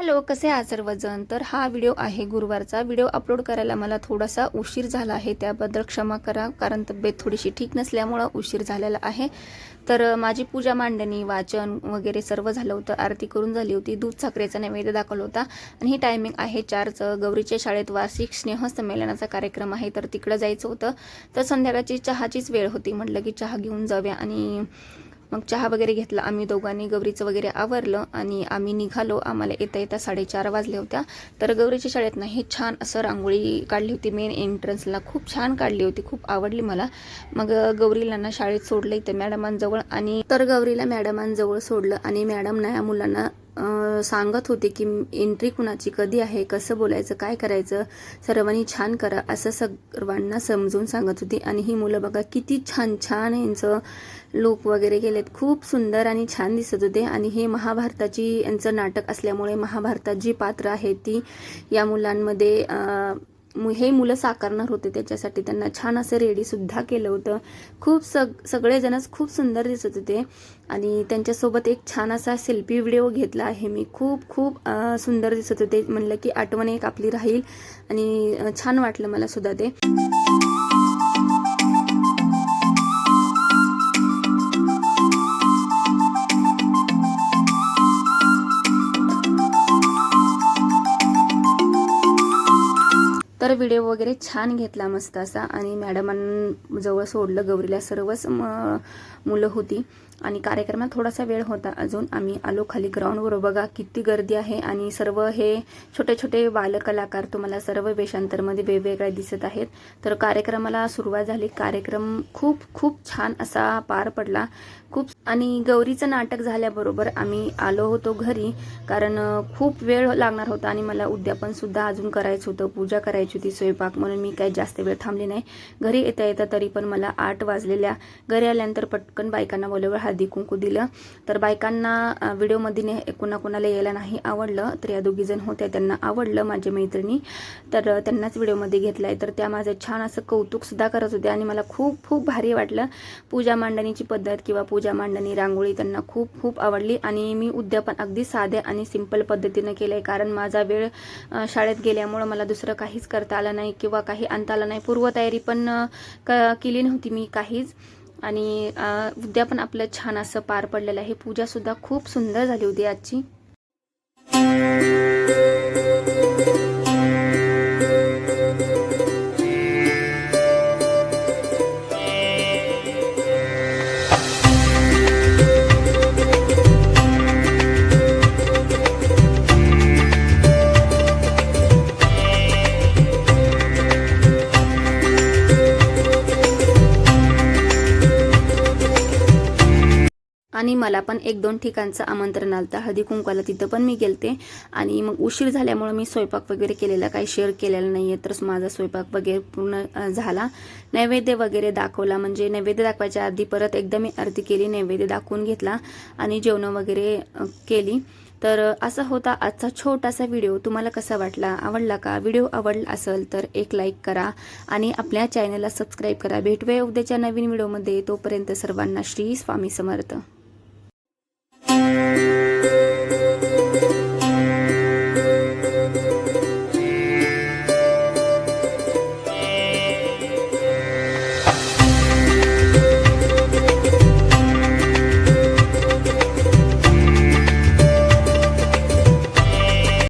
Hello कसे आहात सर्वजण? तर हा व्हिडिओ आहे गुरुवारचा. व्हिडिओ अपलोड करायला मला थोडासा उशीर झाला आहे. त्याबद्दल क्षमा करा कारण तब्येत थोडीशी ठीक नसल्यामुळं उशीर झालेला आहे. तर माझी पूजा मांडणी वाचन वगैरे सर्व झालं होतं. आरती करून झाली होती. दूध साखरेचा नैवेद्य दाखवला होता. आणि ही टायमिंग आहे चारचं. गौरीच्या शाळेत वार्षिक स्नेह संमेलनाचा कार्यक्रम आहे. तर तिकडं जायचं होतं. तर संध्याकाळची चहाचीच वेळ होती. म्हटलं की चहा घेऊन जाऊया. आणि मग चहा वगैरे घेतला. आम्ही दोघांनी गौरीचं वगैरे आवरलं आणि आम्ही निघालो. आम्हाला येता येता साडेचार वाजल्या होत्या. तर गौरीच्या शाळेत ना हे छान असं रांगोळी काढली होती. मेन एंट्रन्सला खूप छान काढली होती. खूप आवडली मला. मग गौरीला ना शाळेत सोडलं इथं मॅडमांजवळ आणि तर गौरीला मॅडमांजवळ सोडलं आणि मॅडम ना या मुलांना सांगत होते की एंट्री कुणाची कधी आहे कसं बोलायचं काय करायचं सर्वांनी छान करा असं सर्वांना समजून सांगत होती. आणि ही मुलं बघा किती छान छान यांचं लुक वगैरे केलेत. खूप सुंदर आणि छान दिसत होते. आणि हे महाभारताची यांचं नाटक असल्यामुळे महाभारतात जी पात्र आहे ती या मुलांमध्ये हे मुलं साकारणार होते त्याच्यासाठी. त्यांना छान असं रेडीसुद्धा केलं होतं. खूप सग सगळेजणच खूप सुंदर दिसत होते. आणि त्यांच्यासोबत एक छान असा सेल्फी व्हिडिओ घेतला आहे मी. खूप खूप सुंदर दिसत होते. म्हणलं की आठवण एक आपली राहील. आणि छान वाटलं मला सुद्धा ते. तर व्हिडिओ वगैरे छान घेतला मस्त असा. आणि मॅडमांजवळ सोडलं गौरीला. सर्वच म- मुलं होती. आणि कार्यक्रमात थोडासा वेळ होता अजून. आम्ही आलो खाली ग्राउंडवर. बघा किती गर्दी आहे. आणि सर्व हे छोटे छोटे बालकलाकार तुम्हाला सर्व वेशांतरमध्ये वेगवेगळे दिसत आहेत. तर कार्यक्रमाला सुरुवात झाली. कार्यक्रम खूप खूप छान असा पार पडला. खूप आणि गौरीचं नाटक झाल्याबरोबर आम्ही आलो होतो घरी. कारण खूप वेळ लागणार होता आणि मला उद्यापन सुद्धा अजून करायचं होतं. पूजा करायची होती स्वयंपाक म्हणून मी काही जास्त वेळ थांबली नाही. घरी येता येता तरी पण मला आठ वाजलेल्या घरी आल्यानंतर पटकन बायकांना बोलवलं हळदी कुंकू दिलं. तर बायकांना व्हिडिओमध्ये ने कुणाकुणाला यायला नाही आवडलं तर या दोघी जण होत्या त्यांना आवडलं माझ्या मैत्रिणी. तर त्यांनाच व्हिडिओमध्ये घेतलाय. तर त्या माझं छान असं कौतुकसुद्धा करत होत्या आणि मला खूप खूप भारी वाटलं. पूजा मांडणीची पद्धत किंवा पूजा मांडणी रांगोळी त्यांना खूप खूप आवडली आणि मी उद्यापन अगदी साध्या आणि सिंपल पद्धतीनं केलं आहे कारण माझा वेळ शाळेत गेल्यामुळं मला दुसरं काहीच करता आलं नाही किंवा काही आणता आलं नाही. पूर्वतयारी पण क केली नव्हती मी काहीच. आणि उद्या पण आपलं छान असं पार पडलेलं आहे. पूजासुद्धा खूप सुंदर झाली होती आजची. आणि मला पण एक दोन ठिकाणचं आमंत्रण आलं हळदी कुंकवाला तिथं पण मी गेलते. आणि मग उशीर झाल्यामुळं मी स्वयंपाक वगैरे केलेला काही शेअर केलेला नाही आहे तरच माझा स्वयंपाक वगैरे पूर्ण झाला. नैवेद्य वगैरे दाखवला. म्हणजे नैवेद्य दाखवायच्या आधी परत एकदा मी आरती केली नैवेद्य दाखवून घेतला आणि जेवणं वगैरे केली. तर असा होता आजचा छोटासा व्हिडिओ. तुम्हाला कसा वाटला? आवडला का? व्हिडिओ आवडला असेल तर एक लाईक करा आणि आपल्या चॅनलला सबस्क्राईब करा. भेटूया उद्याच्या नवीन व्हिडिओमध्ये. तोपर्यंत सर्वांना श्री स्वामी समर्थ.